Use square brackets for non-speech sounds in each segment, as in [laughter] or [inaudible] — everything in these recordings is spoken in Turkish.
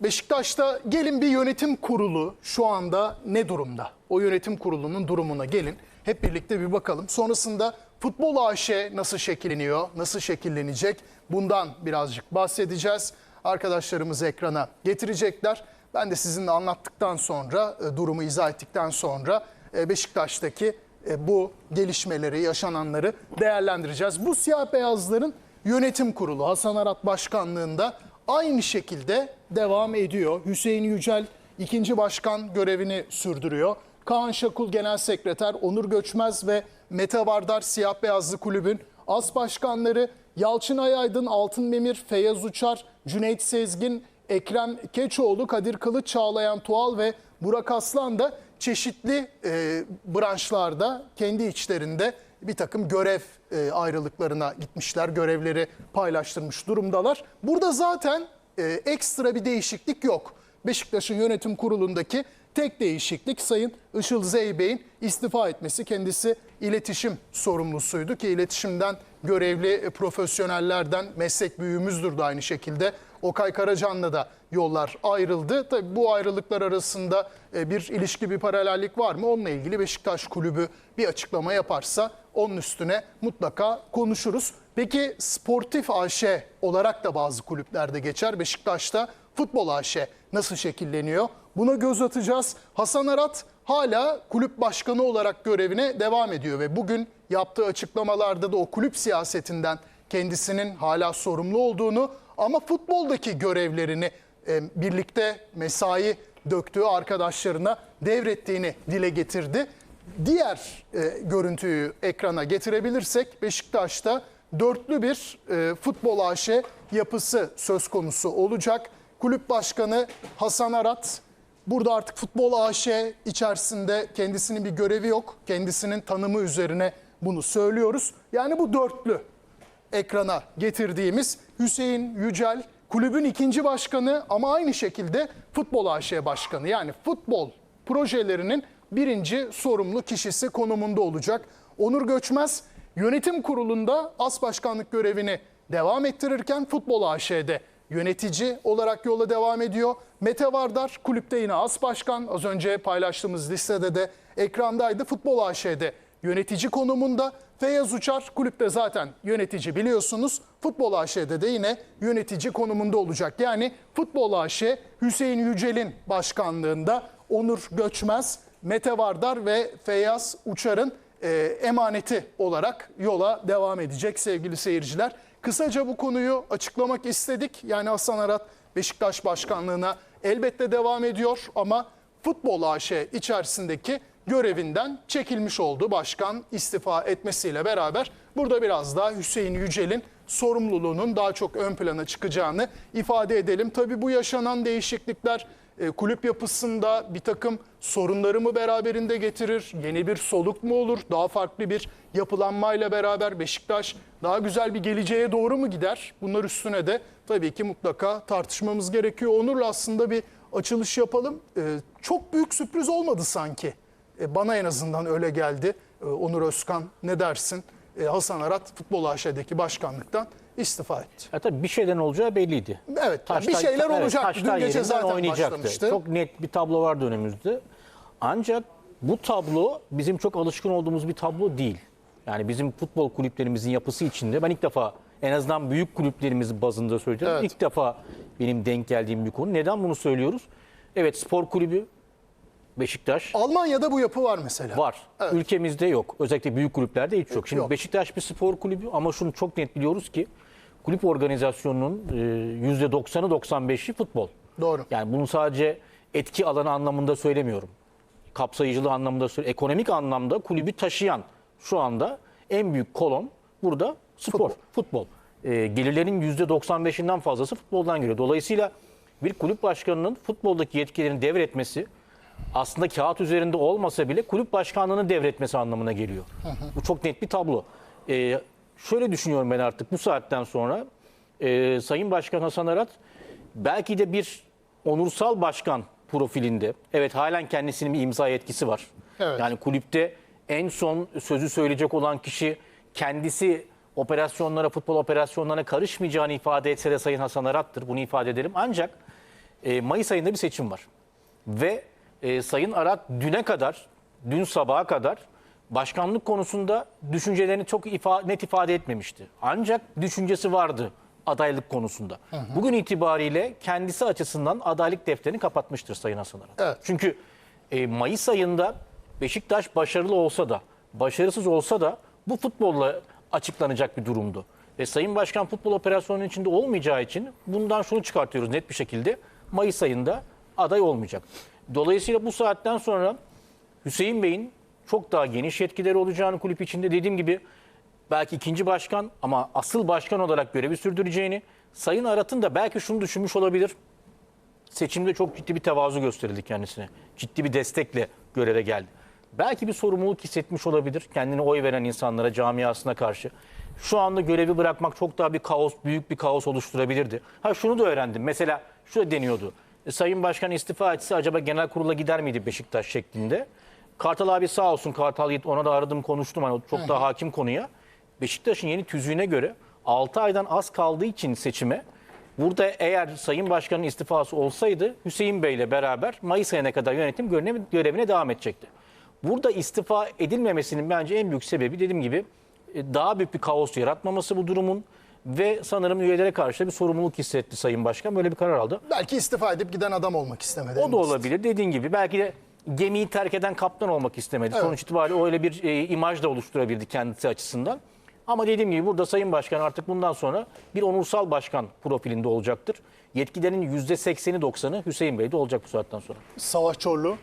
Beşiktaş'ta gelin bir yönetim kurulu şu anda ne durumda? O yönetim kurulunun durumuna gelin. Hep birlikte bir bakalım. Sonrasında futbol AŞ nasıl şekilleniyor, nasıl şekillenecek? Bundan birazcık bahsedeceğiz. Arkadaşlarımız ekrana getirecekler. Ben de sizinle anlattıktan sonra, e, durumu izah ettikten sonra e, Beşiktaş'taki e, bu gelişmeleri, yaşananları değerlendireceğiz. Bu siyah beyazların yönetim kurulu Hasan Arat Başkanlığında aynı şekilde devam ediyor. Hüseyin Yücel ikinci başkan görevini sürdürüyor. Kaan Şakul Genel Sekreter, Onur Göçmez ve Mete Vardar Siyah Beyazlı Kulübün as başkanları Yalçın Ayaydın, Altın Memir, Feyyaz Uçar, Cüneyt Sezgin, Ekrem Keçoğlu, Kadir Kılıç, Çağlayan Tuğal ve Burak Aslan da çeşitli e, branşlarda kendi içlerinde bir takım görev e, ayrılıklarına gitmişler. Görevleri paylaştırmış durumdalar. Burada zaten e, ekstra bir değişiklik yok. Beşiktaş'ın yönetim kurulundaki tek değişiklik Sayın Işıl Zeybey'in istifa etmesi. Kendisi iletişim sorumlusuydu ki iletişimden görevli e, profesyonellerden meslek büyüğümüzdür de aynı şekilde. Okay Karacan'la da yollar ayrıldı. Tabii bu ayrılıklar arasında e, bir ilişki, bir paralellik var mı? Onunla ilgili Beşiktaş Kulübü bir açıklama yaparsa onun üstüne mutlaka konuşuruz. Peki Sportif AŞ olarak da bazı kulüplerde geçer. Beşiktaş'ta Futbol AŞ nasıl şekilleniyor? Buna göz atacağız. Hasan Arat hala kulüp başkanı olarak görevine devam ediyor ve bugün yaptığı açıklamalarda da o kulüp siyasetinden kendisinin hala sorumlu olduğunu ama futboldaki görevlerini e, birlikte mesai döktüğü arkadaşlarına devrettiğini dile getirdi. Diğer e, görüntüyü ekrana getirebilirsek Beşiktaş'ta dörtlü bir e, futbol AŞ yapısı söz konusu olacak. Kulüp başkanı Hasan Arat burada artık futbol AŞ içerisinde kendisinin bir görevi yok. Kendisinin tanımı üzerine bunu söylüyoruz. Yani bu dörtlü ekrana getirdiğimiz Hüseyin Yücel kulübün ikinci başkanı ama aynı şekilde Futbol AŞ başkanı. Yani futbol projelerinin birinci sorumlu kişisi konumunda olacak. Onur Göçmez yönetim kurulunda as başkanlık görevini devam ettirirken Futbol AŞ'de yönetici olarak yola devam ediyor. Mete Vardar kulüpte yine as başkan. Az önce paylaştığımız listede de ekrandaydı. Futbol AŞ'de yönetici konumunda. Feyyaz Uçar kulüpte zaten yönetici biliyorsunuz. Futbol AŞ'de de yine yönetici konumunda olacak. Yani Futbol AŞ Hüseyin Yücel'in başkanlığında Onur Göçmez, Mete Vardar ve Feyyaz Uçar'ın e, emaneti olarak yola devam edecek sevgili seyirciler. Kısaca bu konuyu açıklamak istedik. Yani Hasan Arat Beşiktaş başkanlığına elbette devam ediyor ama Futbol AŞ içerisindeki görevinden çekilmiş oldu başkan istifa etmesiyle beraber. Burada biraz daha Hüseyin Yücel'in sorumluluğunun daha çok ön plana çıkacağını ifade edelim. Tabii bu yaşanan değişiklikler e, kulüp yapısında bir takım sorunları mı beraberinde getirir? Yeni bir soluk mu olur? Daha farklı bir yapılanmayla beraber Beşiktaş daha güzel bir geleceğe doğru mu gider? Bunlar üstüne de tabii ki mutlaka tartışmamız gerekiyor. Onur'la aslında bir açılış yapalım. E, çok büyük sürpriz olmadı sanki. E, bana en azından öyle geldi. E, Onur Özkan ne dersin? E, Hasan Arat futbol AŞ'deki başkanlıktan istifa etti. Ya tabii bir şeyden olacağı belliydi. Evet yani bir şeyler evet, olacak. Dün gece zaten oynayacaktı. başlamıştı. Çok net bir tablo vardı önümüzde. Ancak bu tablo bizim çok alışkın olduğumuz bir tablo değil. Yani bizim futbol kulüplerimizin yapısı içinde ben ilk defa en azından büyük kulüplerimiz bazında söyleyeceğim. Evet. İlk defa benim denk geldiğim bir konu. Neden bunu söylüyoruz? Evet spor kulübü Beşiktaş Almanya'da bu yapı var mesela. var. Evet. Ülkemizde yok. Özellikle büyük kulüplerde hiç yok. Şimdi Yok. Beşiktaş bir spor kulübü ama şunu çok net biliyoruz ki kulüp organizasyonunun e, %90'ı 95'i futbol. Doğru. Yani bunu sadece etki alanı anlamında söylemiyorum. Kapsayıcılığı anlamında söylüyorum. Ekonomik anlamda kulübü taşıyan şu anda en büyük kolon burada spor, Futbol. futbol. E, gelirlerin %95'inden fazlası futboldan geliyor. Dolayısıyla bir kulüp başkanının futboldaki yetkilerini devretmesi aslında kağıt üzerinde olmasa bile kulüp başkanlığını devretmesi anlamına geliyor. Bu çok net bir tablo. E, şöyle düşünüyorum ben artık bu saatten sonra e, Sayın Başkan Hasan Arat belki de bir onursal başkan profilinde. Evet halen kendisinin bir imza yetkisi var. Evet. Yani kulüpte en son sözü söyleyecek olan kişi kendisi operasyonlara, futbol operasyonlarına karışmayacağını ifade etse de Sayın Hasan Arat'tır. Bunu ifade edelim. Ancak e, Mayıs ayında bir seçim var. Ve e, Sayın Arat düne kadar, dün sabaha kadar başkanlık konusunda düşüncelerini çok ifa- net ifade etmemişti. Ancak düşüncesi vardı adaylık konusunda. Bugün itibariyle kendisi açısından adaylık defterini kapatmıştır Sayın Hasan Arat. Evet. Çünkü e, Mayıs ayında Beşiktaş başarılı olsa da, başarısız olsa da bu futbolla açıklanacak bir durumdu. Ve Sayın Başkan futbol operasyonunun içinde olmayacağı için bundan şunu çıkartıyoruz net bir şekilde. Mayıs ayında aday olmayacak. Dolayısıyla bu saatten sonra Hüseyin Bey'in çok daha geniş yetkileri olacağını kulüp içinde dediğim gibi belki ikinci başkan ama asıl başkan olarak görevi sürdüreceğini, Sayın Arat'ın da belki şunu düşünmüş olabilir seçimde çok ciddi bir tevazu gösterildi kendisine. Ciddi bir destekle göreve geldi. Belki bir sorumluluk hissetmiş olabilir kendine oy veren insanlara, camiasına karşı. Şu anda görevi bırakmak çok daha bir kaos, büyük bir kaos oluşturabilirdi. Ha şunu da öğrendim. Mesela şu deniyordu. E, Sayın Başkan istifa etse acaba genel kurula gider miydi Beşiktaş şeklinde? Kartal abi sağ olsun Kartal Yiğit ona da aradım konuştum hani çok daha hakim konuya. Beşiktaş'ın yeni tüzüğüne göre 6 aydan az kaldığı için seçime Burada eğer Sayın Başkan'ın istifası olsaydı Hüseyin Bey ile beraber Mayıs ayına kadar yönetim görevine, görevine devam edecekti. Burada istifa edilmemesinin bence en büyük sebebi dediğim gibi e, daha büyük bir kaos yaratmaması bu durumun ve sanırım üyelere karşı da bir sorumluluk hissetti Sayın Başkan. Böyle bir karar aldı. Belki istifa edip giden adam olmak istemedi. O da olabilir. Dediğin gibi belki de gemiyi terk eden kaptan olmak istemedi. Sonuç itibariyle öyle bir e, imaj da oluşturabildi kendisi açısından. Ama dediğim gibi burada Sayın Başkan artık bundan sonra bir onursal başkan profilinde olacaktır. Yetkilerin %80'i 90'ı Hüseyin Bey'de olacak bu saatten sonra. Savaş Çorlu.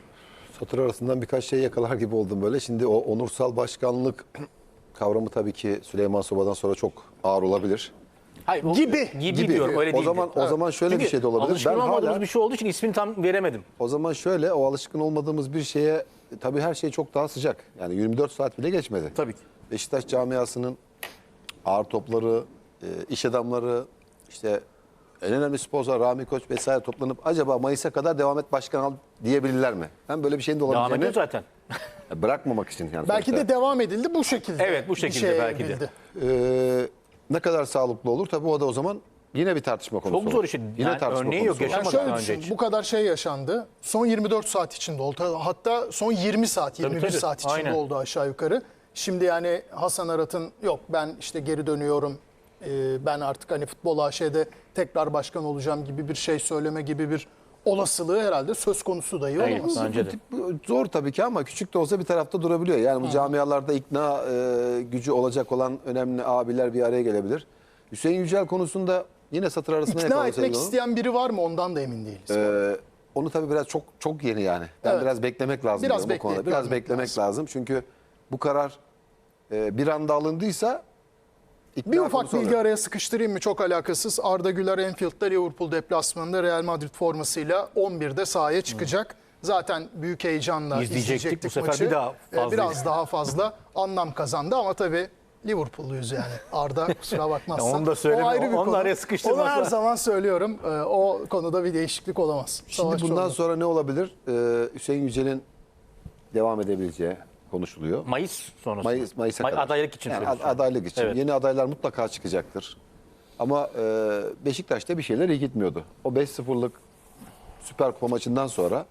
Satır arasından birkaç şey yakalar gibi oldum böyle. Şimdi o onursal başkanlık kavramı tabii ki Süleyman Soba'dan sonra çok ağır olabilir. Hayır, o- Gibi. Gibi, Gibi. diyorum öyle O değil. zaman- o zaman şöyle bir şey de olabilir. Alışkın Ben olmadığımız hala- bir şey olduğu için ismini tam veremedim. O zaman şöyle o alışkın olmadığımız bir şeye tabii her şey çok daha sıcak. Yani 24 saat bile geçmedi. Tabii ki. Beşiktaş camiasının ağır topları, e, iş adamları, işte en önemli sponsor Rami Koç vesaire toplanıp acaba Mayıs'a kadar devam et başkan al diyebilirler mi? Ben böyle bir şeyin de Devam ediyor olabileceğini zaten. [laughs] bırakmamak için yani. Belki sonuçta. de devam edildi bu şekilde. Evet, bu şekilde belki de. Ee, ne kadar sağlıklı olur? Tabii o da o zaman yine bir tartışma konusu. Çok zor işte. Yine Yani tartışma örneği konusu yok. Yani önce düşün, bu kadar şey yaşandı. Son 24 saat içinde oldu. Hatta son 20 saat, 21 tabii. saat içinde Aynen. oldu aşağı yukarı. Şimdi yani Hasan Arat'ın yok ben işte geri dönüyorum. e, Ben artık hani futbol AŞ'de tekrar başkan olacağım gibi bir şey söyleme gibi bir olasılığı herhalde söz konusu dahi Hayır, olamaz. bence de. Zor tabii ki ama küçük de olsa bir tarafta durabiliyor. Yani bu camialarda ikna e, gücü olacak olan önemli abiler bir araya gelebilir. Hüseyin Yücel konusunda yine satır arasına İkna etmek isteyen biri var mı ondan da emin değiliz. Ee, onu tabii biraz çok çok yeni yani. Ben Evet. biraz beklemek lazım Biraz diyorum bu konuda. Biraz görmek beklemek lazım. lazım. Çünkü bu karar e, bir anda alındıysa ikna Bir ufak bilgi olacak. araya sıkıştırayım mı? Çok alakasız. Arda Güler Enfield'da Liverpool deplasmanında Real Madrid formasıyla 11'de sahaya çıkacak. Zaten büyük heyecanla İzleyecektik. izleyecektik Bu sefer maçı. bir daha Ee, fazla Biraz daha fazla anlam kazandı ama tabii Liverpool'luyuz yani. Arda kusura [laughs] bakmazsan. Onu da söyleme, O ayrı bir onu konu. araya. Onu her zaman söylüyorum. Ee, O konuda bir değişiklik olamaz. Şimdi Savaş bundan Çorlu. sonra ne olabilir? Ee, Hüseyin Yücel'in devam edebileceği konuşuluyor. Mayıs sonrası. Mayıs Mayıs'a May- kadar. Adaylık için yani ad- adaylık için. Evet. Yeni adaylar mutlaka çıkacaktır. Ama e, Beşiktaş'ta bir şeyler iyi gitmiyordu. O 5-0'lık Süper Kupa maçından sonra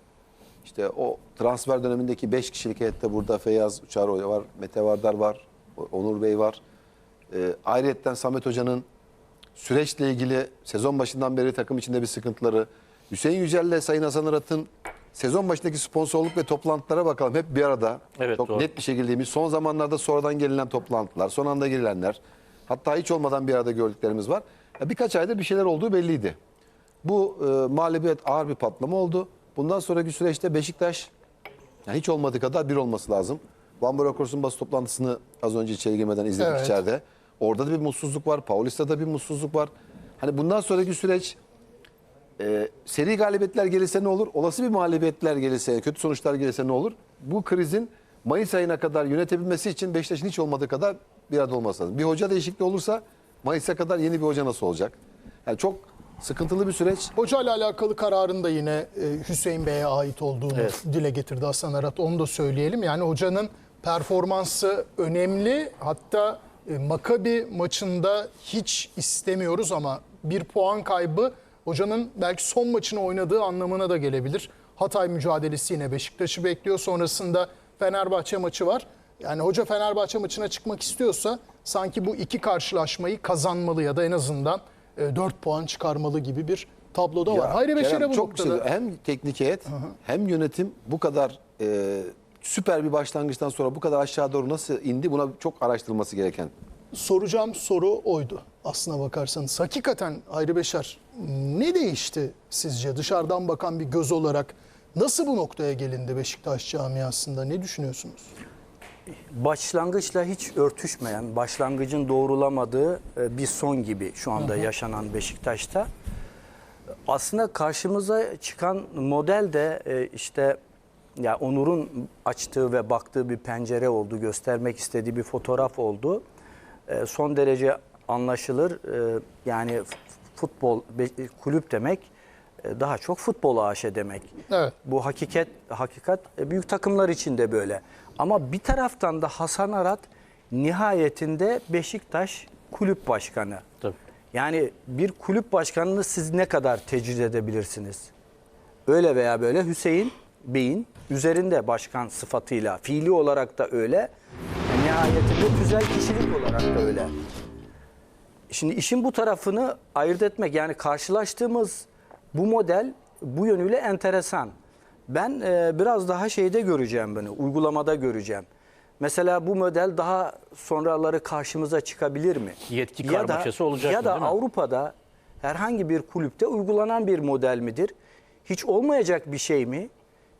işte o transfer dönemindeki 5 kişilik heyette burada Feyyaz Uçaroğlu var, Mete Vardar var, Onur Bey var. E, ayrıyetten Samet Hoca'nın süreçle ilgili sezon başından beri takım içinde bir sıkıntıları. Hüseyin Yücel'le Sayın Hasan Arat'ın sezon başındaki sponsorluk ve toplantılara bakalım. Hep bir arada. Evet, Çok doğru. net bir şekilde? Son zamanlarda sonradan gelinen toplantılar, son anda girilenler. Hatta hiç olmadan bir arada gördüklerimiz var. Ya birkaç aydır bir şeyler olduğu belliydi. Bu e, mağlubiyet ağır bir patlama oldu. Bundan sonraki süreçte Beşiktaş yani hiç olmadığı kadar bir olması lazım. Van Bronckhorst'un basın toplantısını az önce içeri girmeden izledik Evet. içeride. Orada da bir mutsuzluk var. Paulista'da bir mutsuzluk var. Hani bundan sonraki süreç e, seri galibiyetler gelirse ne olur? Olası bir mağlubiyetler gelirse, kötü sonuçlar gelirse ne olur? Bu krizin Mayıs ayına kadar yönetebilmesi için Beşiktaş'ın hiç olmadığı kadar bir arada olması lazım. Bir hoca değişikliği olursa Mayıs'a kadar yeni bir hoca nasıl olacak? Yani çok sıkıntılı bir süreç. Hoca ile alakalı kararın da yine e, Hüseyin Bey'e ait olduğunu dile getirdi Hasan Arat. Onu da söyleyelim. Yani hocanın performansı önemli. Hatta e, Makabi maçında hiç istemiyoruz ama bir puan kaybı hocanın belki son maçını oynadığı anlamına da gelebilir. Hatay mücadelesi yine Beşiktaş'ı bekliyor. Sonrasında Fenerbahçe maçı var. Yani hoca Fenerbahçe maçına çıkmak istiyorsa sanki bu iki karşılaşmayı kazanmalı ya da en azından 4 puan çıkarmalı gibi bir tabloda var. Hayri Beşer'e bu çok noktada hem teknik heyet hem yönetim bu kadar e, süper bir başlangıçtan sonra bu kadar aşağı doğru nasıl indi buna çok araştırılması gereken. Soracağım soru oydu aslına bakarsanız. Hakikaten Hayri Beşer ne değişti sizce dışarıdan bakan bir göz olarak? Nasıl bu noktaya gelindi Beşiktaş camiasında? Ne düşünüyorsunuz? başlangıçla hiç örtüşmeyen, başlangıcın doğrulamadığı e, bir son gibi şu anda yaşanan Beşiktaş'ta. Aslında karşımıza çıkan model de e, işte ya Onur'un açtığı ve baktığı bir pencere oldu, göstermek istediği bir fotoğraf oldu. E, Son derece anlaşılır. E, Yani futbol kulüp demek e, daha çok futbol AŞ demek. Evet. Bu hakikat hakikat e, büyük takımlar için de böyle. Ama bir taraftan da Hasan Arat nihayetinde Beşiktaş kulüp başkanı. Tabii. Yani bir kulüp başkanını siz ne kadar tecrübe edebilirsiniz? Öyle veya böyle Hüseyin Bey'in üzerinde başkan sıfatıyla, fiili olarak da öyle. Nihayetinde güzel kişilik olarak da öyle. Şimdi işin bu tarafını ayırt etmek yani karşılaştığımız bu model bu yönüyle enteresan. Ben e, biraz daha şeyde göreceğim bunu, uygulamada göreceğim. Mesela bu model daha sonraları karşımıza çıkabilir mi? Yetki Ya da- karmaşası olacak Ya mı, da değil mi? Avrupa'da herhangi bir kulüpte uygulanan bir model midir? Hiç olmayacak bir şey mi?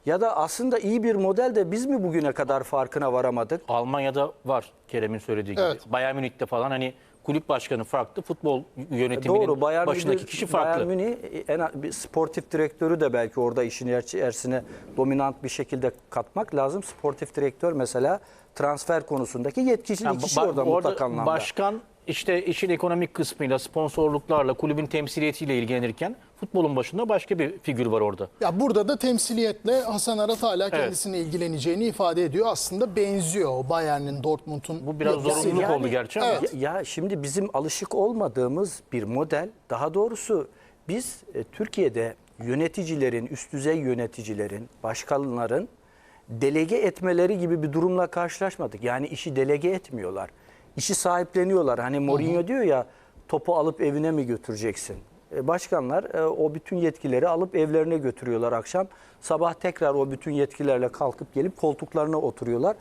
Ya da aslında iyi bir model de biz mi bugüne kadar farkına varamadık? Almanya'da var Kerem'in söylediği gibi. Evet. Bayern Münih'te falan hani kulüp başkanı farklı, futbol yönetiminin Doğru Bayern başındaki Münih- kişi farklı. Bayern Münih en bir sportif direktörü de belki orada işin içerisine dominant bir şekilde katmak lazım. Sportif direktör mesela transfer konusundaki yetkili Yani kişi ba- orada orada mutlak anlamda. Başkan işte işin ekonomik kısmıyla, sponsorluklarla, kulübün temsiliyetiyle ilgilenirken futbolun başında başka bir figür var orada. Ya burada da temsiliyetle Hasan Arat hala kendisine ilgileneceğini ifade ediyor. Aslında benziyor o Bayern'in, Dortmund'un Bu biraz yapısı. zorunluluk Yani- oldu gerçi ama. Evet. Ya, ya şimdi bizim alışık olmadığımız bir model, daha doğrusu biz e, Türkiye'de yöneticilerin, üst düzey yöneticilerin, başkanların delege etmeleri gibi bir durumla karşılaşmadık. Yani işi delege etmiyorlar. İşi sahipleniyorlar. Hani Mourinho diyor ya topu alıp evine mi götüreceksin? E, Başkanlar e, o bütün yetkileri alıp evlerine götürüyorlar akşam. Sabah tekrar o bütün yetkilerle kalkıp gelip koltuklarına oturuyorlar.